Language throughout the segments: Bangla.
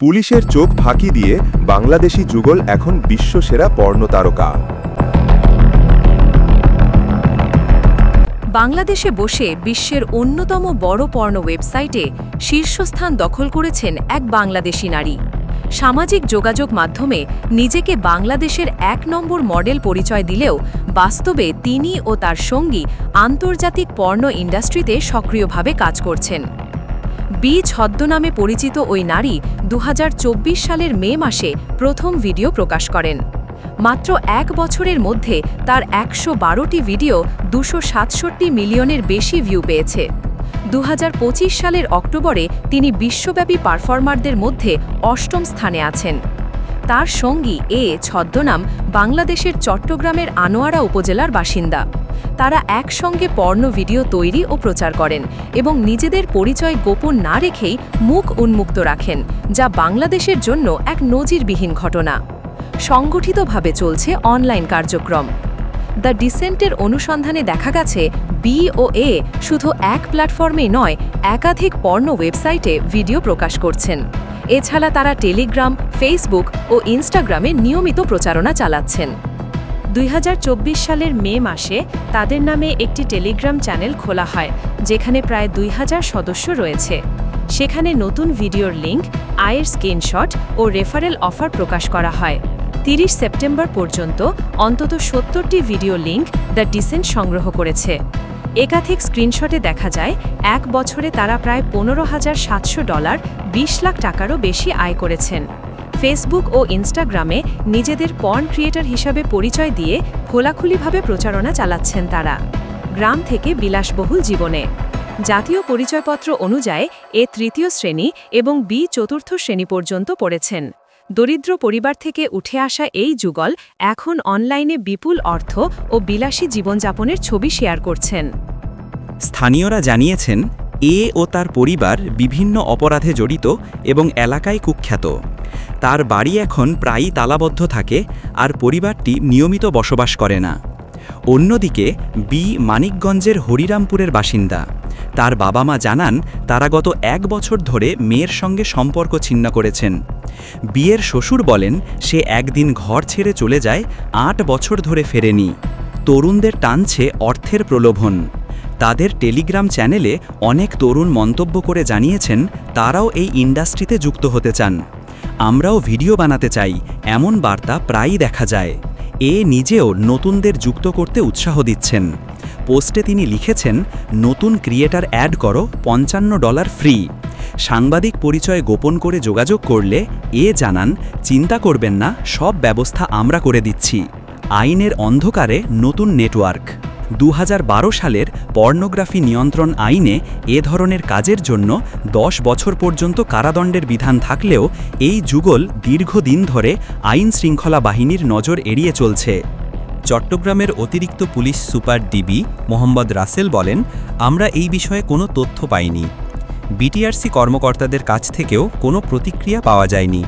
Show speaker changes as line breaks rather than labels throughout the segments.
পুলিশের চোখ ফাঁকি দিয়ে বাংলাদেশি যুগল এখন বিশ্বসেরা পর্ণ তারকা
বাংলাদেশে বসে বিশ্বের অন্যতম বড় পর্ণ ওয়েবসাইটে শীর্ষস্থান দখল করেছেন এক বাংলাদেশি নারী। সামাজিক যোগাযোগ মাধ্যমে নিজেকে বাংলাদেশের এক নম্বর মডেল পরিচয় দিলেও বাস্তবে তিনি ও তার সঙ্গী আন্তর্জাতিক পর্ণ ইন্ডাস্ট্রিতে সক্রিয়ভাবে কাজ করছেন। বি ছদ্মনামে পরিচিত ওই নারী দু হাজার চব্বিশ সালের মে মাসে প্রথম ভিডিও প্রকাশ করেন। মাত্র এক বছরের মধ্যে তার একশো বারোটি ভিডিও দুশো সাতষট্টি মিলিয়নের বেশি ভিউ পেয়েছে। দু হাজার পঁচিশ সালের অক্টোবরে তিনি বিশ্বব্যাপী পারফর্মারদের মধ্যে অষ্টম স্থানে আছেন। তার সঙ্গী এ ছদ্মনাম বাংলাদেশের চট্টগ্রামের আনোয়ারা উপজেলার বাসিন্দা। তারা একসঙ্গে পর্ণ ভিডিও তৈরি ও প্রচার করেন এবং নিজেদের পরিচয় গোপন না রেখেই মুখ উন্মুক্ত রাখেন, যা বাংলাদেশের জন্য এক নজিরবিহীন ঘটনা। সংগঠিতভাবে চলছে অনলাইন কার্যক্রম। দ্য ডিসেন্টের অনুসন্ধানে দেখা গেছে, বি ও এ শুধু এক প্ল্যাটফর্মেই নয়, একাধিক পর্ণ ওয়েবসাইটে ভিডিও প্রকাশ করছেন। এছাড়া তারা টেলিগ্রাম, ফেসবুক ও ইনস্টাগ্রামে নিয়মিত প্রচারণা চালাচ্ছেন। দুই হাজার চব্বিশ সালের মে মাসে তাদের নামে একটি টেলিগ্রাম চ্যানেল খোলা হয়, যেখানে প্রায় দুই হাজার সদস্য রয়েছে। সেখানে নতুন ভিডিওর লিঙ্ক আয়ের স্ক্রিনশট ও রেফারেল অফার প্রকাশ করা হয়। তিরিশ সেপ্টেম্বর পর্যন্ত অন্তত সত্তরটি ভিডিও লিঙ্ক দ্য ডিসেন্ট সংগ্রহ করেছে। একাধিক স্ক্রিনশটে দেখা যায়, এক বছরে তারা প্রায় পনেরো হাজার সাতশো ডলার, বিশ লাখ টাকারও বেশি আয় করেছেন। ফেসবুক ও ইনস্টাগ্রামে নিজেদের পর্ন ক্রিয়েটর হিসাবে পরিচয় দিয়ে খোলাখুলিভাবে প্রচারণা চালাচ্ছেন তারা। গ্রাম থেকে বিলাসবহুল জীবনে। জাতীয় পরিচয়পত্র অনুযায়ী, এ তৃতীয় শ্রেণি এবং বি চতুর্থ শ্রেণি পর্যন্ত পড়েছেন। দরিদ্র পরিবার থেকে উঠে আসা এই যুগল এখন অনলাইনে বিপুল অর্থ ও বিলাসী জীবনযাপনের ছবি শেয়ার করছেন।
স্থানীয়রা জানিয়েছেন, এ ও তার পরিবার বিভিন্ন অপরাধে জড়িত এবং এলাকায় কুখ্যাত। তার বাড়ি এখন প্রায়ই তালাবদ্ধ থাকে আর পরিবারটি নিয়মিত বসবাস করে না। অন্যদিকে, বি মানিকগঞ্জের হরিরামপুরের বাসিন্দা। তার বাবা মা জানান, তারা গত এক বছর ধরে মেয়ের সঙ্গে সম্পর্ক ছিন্ন করেছেন। বিয়ের শ্বশুর বলেন, সে একদিন ঘর ছেড়ে চলে যায়, আট বছর ধরে ফেরেনি। তরুণদের টানছে অর্থের প্রলোভন। তাদের টেলিগ্রাম চ্যানেলে অনেক তরুণ মন্তব্য করে জানিয়েছেন, তারাও এই ইন্ডাস্ট্রিতে যুক্ত হতে চান। আমরাও ভিডিও বানাতে চাই, এমন বার্তা প্রায়ই দেখা যায়। এ নিজেও নতুনদের যুক্ত করতে উৎসাহ দিচ্ছেন। পোস্টে তিনি লিখেছেন, নতুন ক্রিয়েটার অ্যাড করো, পঞ্চান্ন ডলার ফ্রি। সাংবাদিক পরিচয় গোপন করে যোগাযোগ করলে এ জানান, চিন্তা করবেন না, সব ব্যবস্থা আমরা করে দিচ্ছি। আইনের অন্ধকারে নতুন নেটওয়ার্ক। দু হাজার বারো সালের পর্নোগ্রাফি নিয়ন্ত্রণ আইনে এ ধরনের কাজের জন্য দশ বছর পর্যন্ত কারাদণ্ডের বিধান থাকলেও এই যুগল দীর্ঘদিন ধরে আইন শৃঙ্খলা বাহিনীর নজর এড়িয়ে চলছে। চট্টগ্রামের অতিরিক্ত police super DB Mohammad Rasel বলেন, আমরা এই বিষয়ে কোনো তথ্য পাইনি। বিটিআরসি কর্মকর্তাদের কাছ থেকেও কোনো প্রতিক্রিয়া পাওয়া যায়নি।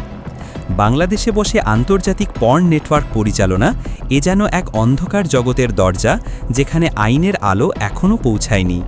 বাংলাদেশে বসে আন্তর্জাতিক পর্ন নেটওয়ার্ক পরিচালনা এ যেন এক অন্ধকার জগতের দরজা যেখানে আইনের আলো এখনও পৌঁছায়নি।